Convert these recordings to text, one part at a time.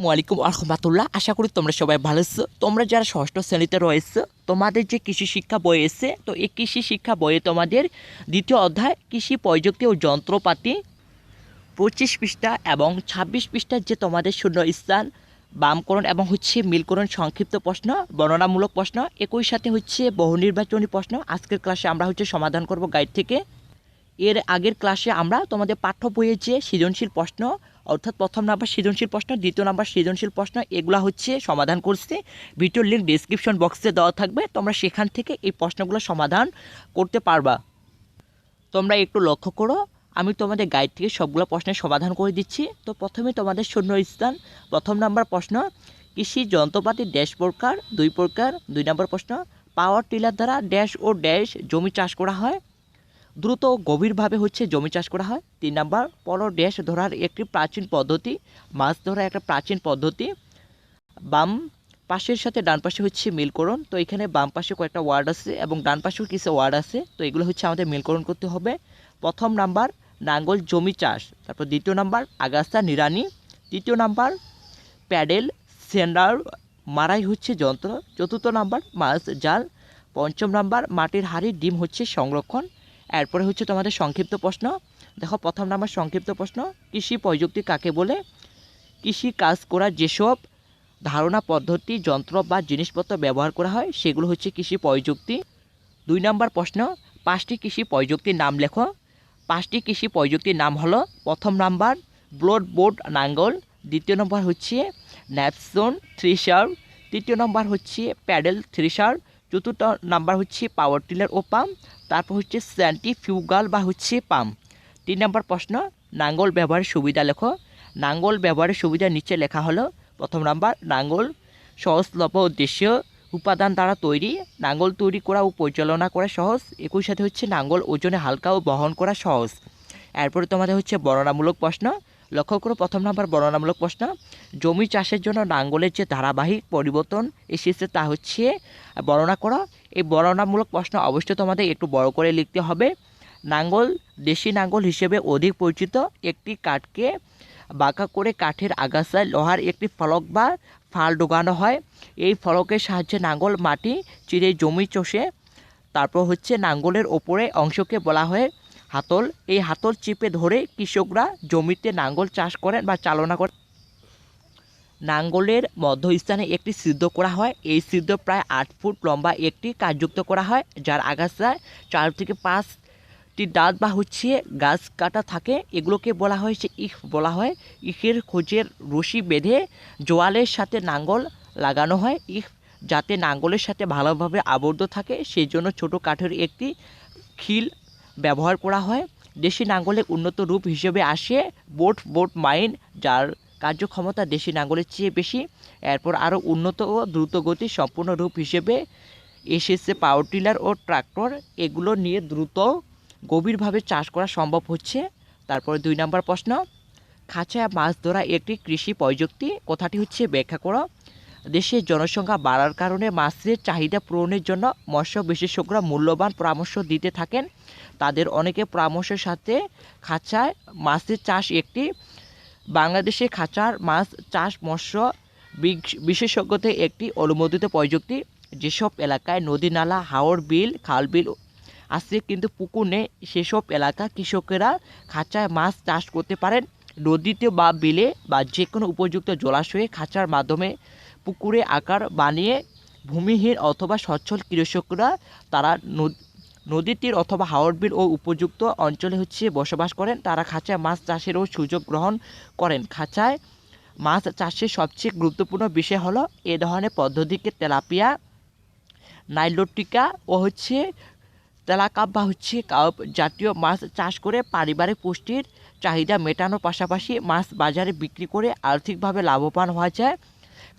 ওয়ালাইকুম আহমতুল্লাহ আশা করি তোমরা সবাই ভালো আছো। তোমরা যারা ষষ্ঠ শ্রেণীতে রয়েছে, তোমাদের যে কৃষি শিক্ষা বই এসে তো এই কৃষি শিক্ষা বইয়ে তোমাদের দ্বিতীয় অধ্যায়, কৃষি প্রযুক্তি ও যন্ত্রপাতি পঁচিশ পৃষ্ঠা এবং ছাব্বিশ পৃষ্ঠার যে তোমাদের শূন্য স্থান, বামকরণ এবং হচ্ছে মিলকরণ সংক্ষিপ্ত প্রশ্ন, বর্ণনামূলক প্রশ্ন, একই সাথে হচ্ছে বহু নির্বাচনী প্রশ্ন। আজকের ক্লাসে আমরা হচ্ছে সমাধান করব গাইড থেকে। এর আগের ক্লাসে আমরা তোমাদের পাঠ্য বইয়ের যে সৃজনশীল প্রশ্ন অর্থাৎ প্রথম নাম্বার সৃজনশীল প্রশ্ন, দ্বিতীয় নাম্বার সৃজনশীল প্রশ্ন, এগুলো হচ্ছে সমাধান করছে। ভিডিওর লিঙ্ক ডিসক্রিপশন বক্সে দেওয়া থাকবে। তোমরা সেখান থেকে এই প্রশ্নগুলো সমাধান করতে পারবা। তোমরা একটু লক্ষ্য করো, আমি তোমাদের গাইড থেকে সবগুলো প্রশ্নের সমাধান করে দিচ্ছি। তো প্রথমে তোমাদের শূন্য স্থান প্রথম নাম্বার প্রশ্ন, কৃষি যন্ত্রপাতি ড্যাশ প্রকার, দুই প্রকার, দুই নম্বর প্রশ্ন পাওয়ার টিলার দ্বারা ড্যাশ ও ড্যাশ জমি চাষ করা হয়। দ্রুত ও গভীরভাবে হচ্ছে জমি চাষ করা হয়। তিন নাম্বার পলো ড্যাশ ধরার একটি প্রাচীন পদ্ধতি, মাছ ধরার একটা প্রাচীন পদ্ধতি। বাম পাশের সাথে ডান পাশে হচ্ছে মিলকরণ। তো এখানে বাম পাশে কয়েকটা ওয়ার্ড আছে এবং ডান পাশেও কিছু ওয়ার্ড আছে। তো এগুলো হচ্ছে আমাদের মিলকরণ করতে হবে। প্রথম নাম্বার, নাঙ্গল জমি চাষ। তারপর দ্বিতীয় নাম্বার, আগাছা নিরানি তৃতীয় নাম্বার, প্যাডেল, সেন্ডার, মারাই হচ্ছে যন্ত্র। চতুর্থ নাম্বার, মাছ, জাল। পঞ্চম নাম্বার, মাটির হাড়ি, ডিম হচ্ছে সংরক্ষণ। এরপরে হচ্ছে তোমাদের সংক্ষিপ্ত প্রশ্ন। দেখো, প্রথম নাম্বার সংক্ষিপ্ত প্রশ্ন, কৃষি প্রযুক্তি কাকে বলে? কৃষি কাজ করার যেসব ধারণা, পদ্ধতি, যন্ত্র বা জিনিসপত্র ব্যবহার করা হয়, সেগুলো হচ্ছে কৃষি প্রযুক্তি। দুই নম্বর প্রশ্ন, পাঁচটি কৃষি প্রযুক্তির নাম লেখো। পাঁচটি কৃষি প্রযুক্তির নাম হলো, প্রথম নাম্বার ব্লোড বোর্ড নাঙ্গল, দ্বিতীয় নম্বর হচ্ছে, ন্যাপসোন থ্রিসার তৃতীয় নম্বর হচ্ছে, প্যাডেল থ্রিসার চতুর্থ নাম্বার হচ্ছে পাওয়ার টিলার ও পাম্প তারপর হচ্ছে সেন্টিফিউগাল বা হচ্ছে পাম্প তিন নম্বর প্রশ্ন, নাঙ্গল ব্যবহারের সুবিধা লেখো। নাঙ্গল ব্যবহারের সুবিধা নিচে লেখা হলো, প্রথম নাম্বার, নাঙ্গল সহজলভ্য উদ্দেশ্য, উপাদান দ্বারা তৈরি, নাঙ্গল তৈরি করা ও পরিচালনা করা সহজ, একই সাথে হচ্ছে নাঙ্গল ওজনে হালকা ও বহন করা সহজ। এরপরে তোমাদের হচ্ছে বর্ণনামূলক প্রশ্ন লক্ষ্য করো প্রথম নাম্বার বর্ণনামূলক প্রশ্ন। জমি চাষের জন্য নাঙ্গলের যে ধারাবাহিক পরিবর্তন এসেছে তা হচ্ছে, বর্ণনা করো। এই বর্ণনামূলক প্রশ্ন অবশ্যই তোমাদের একটু বড় করে লিখতে হবে। নাঙ্গল, দেশি নাঙ্গল হিসেবে অধিক পরিচিত একটি কাঠকে বাঁকা করে কাঠের আগাছায় লোহার একটি ফলক বা ফাল ঢোকানো হয়। এই ফলকের সাহায্যে নাঙ্গল মাটি চিরে জমি চষে, তারপর হচ্ছে নাঙ্গলের ওপরে অংশকে বলা হয় হাতল। এই হাতল চিপে ধরে কৃষকরা জমিতে নাঙ্গল চাষ করেন বা চালনা করেন। নাঙ্গলের মধ্যস্থানে একটি সিদ্ধ করা হয়। এই সিদ্ধ প্রায় আট ফুট লম্বা একটি কাজযুক্ত করা হয়, যার আগাছায় চার থেকে পাঁচটি দাঁত বা হচ্ছে গাছ কাটা থাকে। এগুলোকে বলা হয় যে ইখ, বলা হয় ইখের খোঁজের রশি বেঁধে জোয়ালের সাথে নাঙ্গল লাগানো হয়। ইখ যাতে নাঙ্গলের সাথে ভালোভাবে আবদ্ধ থাকে সেই জন্য ছোটো কাঠের একটি খিল ব্যবহার করা হয়। দেশি নাঙ্গলের উন্নত রূপ হিসেবে আসে। বোট বোট মাইন, যার কার্যক্ষমতা দেশি নাঙ্গলের চেয়ে বেশি। এরপর আরও উন্নত ও দ্রুতগতি সম্পূর্ণ রূপ হিসেবে এসেছে পাওয়ার টিলার ও ট্রাক্টর এগুলো নিয়ে দ্রুত, গভীরভাবে চাষ করা সম্ভব হচ্ছে। তারপরে দুই নম্বর প্রশ্ন খাঁচায় মাছ ধরা একটি কৃষি প্রযুক্তি? কথাটি হচ্ছে ব্যাখ্যা করো। দেশের জনসংখ্যা বাড়ার কারণে মাছের চাহিদা পূরণের জন্য মৎস্য বিশেষজ্ঞরা মূল্যবান পরামর্শ দিতে থাকেন। তাদের অনেকে পরামর্শের সাথে খাঁচায় মাছের চাষ একটি বাংলাদেশে খাঁচার মাছ চাষ মৎস্য বিশেষজ্ঞদের একটি অনুমোদিত প্রযুক্তি। যেসব এলাকায় নদী নালা, হাওর বিল, খাল বিল আছে কিন্তু পুকুর নেই, সেসব এলাকা কৃষকেরা খাঁচায় মাছ চাষ করতে পারেন। নদীতে বা বিলে বা যে কোনো উপযুক্ত জলাশয়ে খাঁচার মাধ্যমে পুকুরে আকার বানিয়ে ভূমিহীন অথবা সচ্ছল কৃষকরা তারা নদীর তীর অথবা হাওড় বিল ও উপযুক্ত অঞ্চলে হচ্ছে বসবাস করেন। তারা খাঁচায় মাছ চাষেরও সুযোগ গ্রহণ করেন। খাঁচায় মাছ চাষের সবচেয়ে গুরুত্বপূর্ণ বিষয় হলো এ ধরনের পদ্ধতিকে তেলাপিয়া, নাইলোটিকা ও হচ্ছে তেলাকাপ বা হচ্ছে কাপ জাতীয় মাছ চাষ করে পারিবারিক পুষ্টির চাহিদা মেটানোর পাশাপাশি মাছ বাজারে বিক্রি করে আর্থিকভাবে লাভবান হওয়া যায়।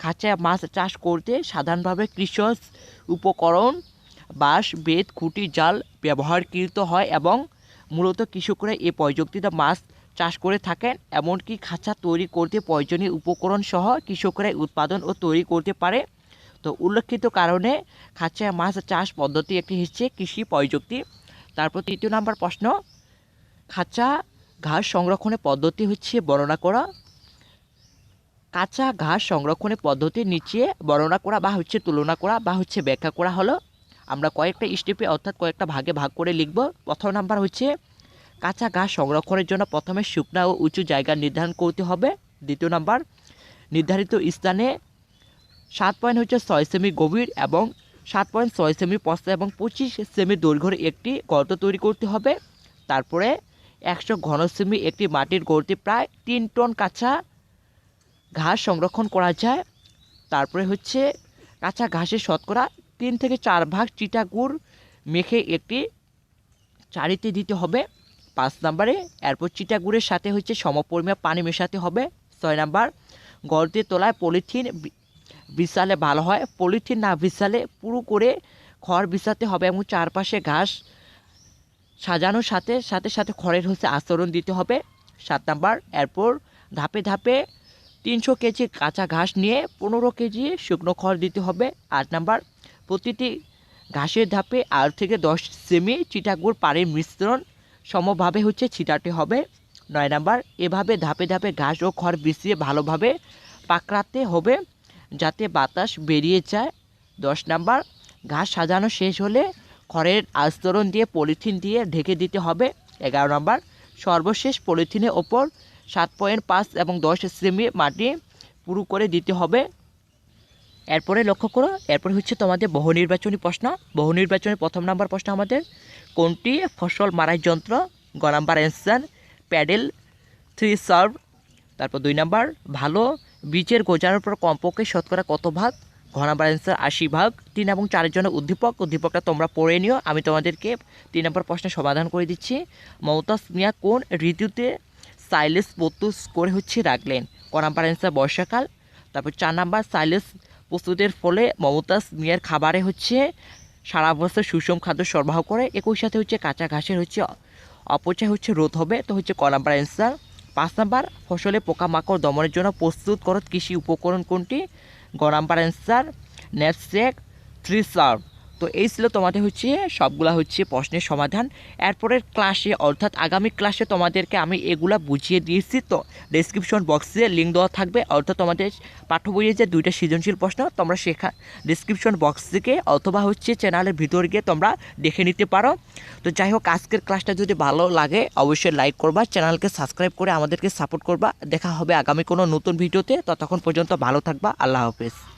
খাঁচায় মাছ চাষ করতে সাধারণভাবে কৃষক উপকরণ বাঁশ, বেত, খুঁটি, জাল ব্যবহারকৃত হয় এবং মূলত কৃষকরা এই প্রযুক্তিতে মাছ চাষ করে থাকেন, এমনকি খাঁচা তৈরি করতে প্রয়োজনীয় উপকরণ সহ কৃষকরা উৎপাদন ও তৈরি করতে পারে। তো উল্লেখিত কারণে খাঁচায় মাছ চাষ পদ্ধতি একটি হচ্ছে কৃষি প্রযুক্তি। তারপর তৃতীয় নাম্বার প্রশ্ন, খাঁচা ঘাস সংরক্ষণের পদ্ধতি হচ্ছে বর্ণনা করা। কাঁচা ঘাস সংরক্ষণের পদ্ধতি নিচে বর্ণনা করা বা হচ্ছে তুলনা করা বা হচ্ছে ব্যাখ্যা করা হলো। আমরা কয়েকটা স্টেপে অর্থাৎ কয়েকটা ভাগে ভাগ করে লিখব। প্রথম নাম্বার হচ্ছে, কাঁচা ঘাস সংরক্ষণের জন্য প্রথমে শুকনা ও উঁচু জায়গা নির্ধারণ করতে হবে। দ্বিতীয় নাম্বার নির্ধারিত স্থানে সাত পয়েন্ট হচ্ছে ছয় সেমি গভীর এবং সাত পয়েন্ট ছয় সেমি প্রস্থ এবং পঁচিশ সেমি দৈর্ঘ্যের একটি গর্ত তৈরি করতে হবে। তারপরে একশো ঘন সেমি একটি মাটির গর্তে প্রায় তিন টন কাঁচা ঘাস সংরক্ষণ করা যায়। তারপরে হচ্ছে, কাঁচা ঘাসের শতকরা তিন থেকে চার ভাগ চিটা গুড় মেখে একটি চারিতে দিতে হবে পাঁচ নম্বরে। এরপর চিটা গুড়ের সাথে হচ্ছে সমপরিমাণ পানি মেশাতে হবে। ছয় নাম্বার গর্তে তোলায় পলিথিন বি- বিছালে ভালো হয়। পলিথিন না বিছালে পুরো করে খড় বিছাতে হবে এবং চারপাশে ঘাস সাজানোর সাথে সাথে সাথে খড়ের হচ্ছে আস্তরণ দিতে হবে। সাত নাম্বার, এরপর ধাপে ধাপে তিনশো কেজি কাঁচা ঘাস নিয়ে পনেরো কেজি শুকনো খড় দিতে হবে। আট নাম্বার প্রতিটি ঘাসের ধাপে আট থেকে দশ সেমি চিটাগুড় পানির মিশ্রণ সমভাবে হচ্ছে ছিটাতে হবে। নয় নাম্বার, এভাবে ধাপে ধাপে ঘাস ও খড় বিছিয়ে ভালোভাবে পাকড়াতে হবে যাতে বাতাস বেরিয়ে যায়। দশ নাম্বার, ঘাস সাজানো শেষ হলে খড়ের আস্তরণ দিয়ে পলিথিন দিয়ে ঢেকে দিতে হবে। এগারো নাম্বার, সর্বশেষ পলিথিনের ওপর সাত পয়েন্ট পাঁচ এবং দশ সেমি মাটি পুরু করে দিতে হবে। এরপরে লক্ষ্য করো, এরপরে হচ্ছে তোমাদের বহু নির্বাচনী প্রশ্ন। বহু নির্বাচনী প্রথম নাম্বার প্রশ্ন আমাদের, কোনটি ফসল মারাই যন্ত্র? গ number answer pedal thresher তারপর দুই নাম্বার, ভালো, বীজের গোজানোর পর কমপক্ষে শতকরা কত ভাগ? ঘ নাম্বার অ্যান্সার আশি ভাগ। তিন এবং চারের জন্য উদ্দীপক, উদ্দীপকটা তোমরা পড়ে নিও, আমি তোমাদেরকে তিন নম্বর প্রশ্নের সমাধান করে দিচ্ছি। মমতাজ মিয়া কোন ঋতুতে সাইলেস প্রস্তুত করে হচ্ছে রাখলেন? ক নাম্বার অ্যান্সার বর্ষাকাল, তারপর চার নাম্বার, সাইলেস প্রস্তুতের ফলে মমতাজ মিয়ার খাবারে হচ্ছে সারা বছর সুষম খাদ্য সরবরাহ করে, একই সাথে হচ্ছে কাঁচা ঘাসের হচ্ছে অপচয় হচ্ছে, রোধ হবে। তো হচ্ছে ক নাম্বার অ্যান্সার পাঁচ নাম্বার, ফসলে পোকামাকড় দমনের জন্য প্রস্তুত করত কৃষি উপকরণ কোনটি? গ নাম্বার অ্যান্সার নেটসেক থ্রি সার্ভ তো এই ছিল তোমাদের হচ্ছে, সবগুলা হচ্ছে প্রশ্নের সমাধান। এরপরের ক্লাসে অর্থাৎ আগামী ক্লাসে তোমাদেরকে আমি এগুলা বুঝিয়ে দিয়েছি, তো ডেসক্রিপশন বক্সে লিঙ্ক দেওয়া থাকবে। অর্থাৎ তোমাদের পাঠ্য বইয়ে যে দুইটা সৃজনশীল প্রশ্ন, তোমরা শেখা ডিসক্রিপশন বক্স থেকে অথবা হচ্ছে চ্যানেলের ভিতর গিয়ে তোমরা দেখে নিতে পারো। তো যাই হোক, আজকের ক্লাসটা যদি ভালো লাগে, অবশ্যই লাইক করবা চ্যানেলকে সাবস্ক্রাইব করে আমাদেরকে সাপোর্ট করবা। দেখা হবে আগামী কোনো নতুন ভিডিওতে ততক্ষণ পর্যন্ত ভালো থাকবা, আল্লাহ হাফেজ।